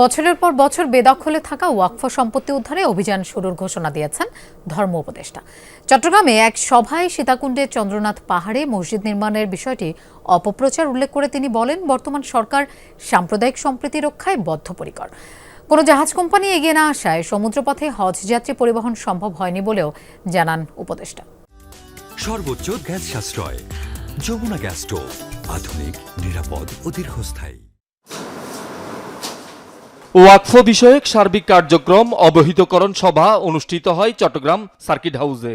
বছরের পর বছর বেদখলে থাকা ওয়াকফ সম্পত্তি উদ্ধারে অভিযান শুরুর ঘোষণা দিয়েছেন ধর্ম উপদেষ্টা। চট্টগ্রামে এক সভায় সীতাকুণ্ডে চন্দ্রনাথ পাহাড়ে মসজিদ নির্মাণের বিষয়টি অপপ্রচার উল্লেখ করে তিনি বলেন, বর্তমান সরকার সাম্প্রদায়িক সম্প্রীতি রক্ষায় বদ্ধপরিকর। কোনো জাহাজ কোম্পানি এগিয়ে না আসায় সমুদ্রপথে হজ যাত্রী পরিবহন সম্ভব হয়নি বলেও জানান উপদেষ্টা। সর্বোচ্চ গ্যাস সাশ্রয়, যমুনা গ্যাস স্টোভ, আধুনিক, নিরাপদ ও দীর্ঘস্থায়ী। ওয়াকফ বিষয়ক সার্বিক কার্যক্রম অবহিতকরণ সভা অনুষ্ঠিত হয় চট্টগ্রাম সার্কিট হাউসে।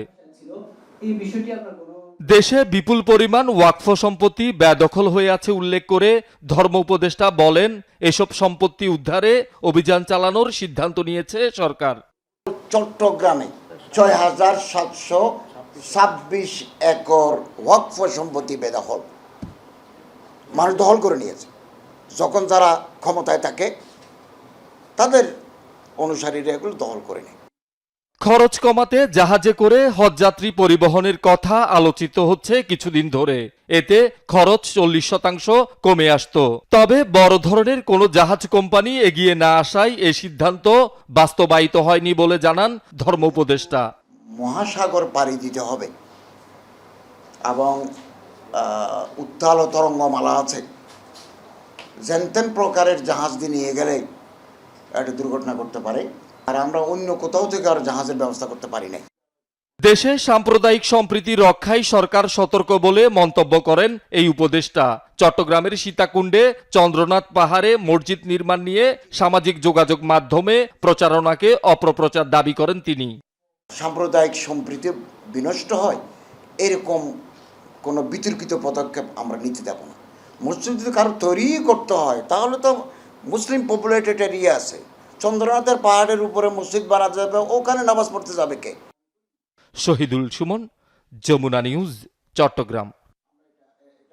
দেশে বিপুল পরিমাণ ওয়াকফ সম্পত্তি বেদখল হয়ে আছে উল্লেখ করে ধর্ম উপদেষ্টা বলেন, এসব সম্পত্তি উদ্ধারে অভিযান চালানোর সিদ্ধান্ত নিয়েছে সরকার। চট্টগ্রামে ছয় হাজার সাতশো ছাব্বিশ একর ওয়াকফ সম্পত্তি বেদখল। মানুষ দখল করে নিয়েছে। যখন যারা ক্ষমতায় থাকে তাদের অনুসারীরা এগুলো দখল করে নেয়। খরচ কমাতে জাহাজে করে হজযাত্রী পরিবহনের কথা আলোচিত হচ্ছে কিছুদিন ধরে। এতে খরচ চল্লিশ শতাংশ কমে আসতো। তবে বড় ধরনের কোনো জাহাজ কোম্পানি এগিয়ে না আসায় এ সিদ্ধান্ত বাস্তবায়িত হয়নি বলে জানান ধর্ম উপদেষ্টা। মহাসাগর পাড়ি দিতে হবে এবং উত্তাল তরঙ্গমালা আছে। যেনতেন প্রকারের জাহাজ দিয়ে নিয়ে গেলে একটা দুর্ঘটনা করতে পারে আর আমরা অন্য কোথাও থেকে আর জাহাজের ব্যবস্থা করতে পারি না দেশে সাম্প্রদায়িক সম্প্রীতি রক্ষায় সরকার সতর্ক বলে মন্তব্য করেন এই উপদেষ্টা। চট্টগ্রামের সীতাকুণ্ডে চন্দ্রনাথ পাহাড়ে মসজিদ নির্মাণ নিয়ে সামাজিক যোগাযোগ মাধ্যমে প্রচারণাকে অপপ্রচার দাবি করেন তিনি। সাম্প্রদায়িক সম্প্রীতি বিনষ্ট হয় এরকম কোনো বিতর্কিত পদক্ষেপ আমরা নিতে দেব না। মসজিদ যদি কারও তৈরি করতে হয় তাহলে তো মুসলিম পপুলেটেড এরিয়া আছে। চন্দ্রনাথের পাহাড়ের উপরে মসজিদ বানাতে যাবে, ওখানে নামাজ পড়তে যাবে কে? শহীদুল সুমন, যমুনা নিউজ, চট্টগ্রাম।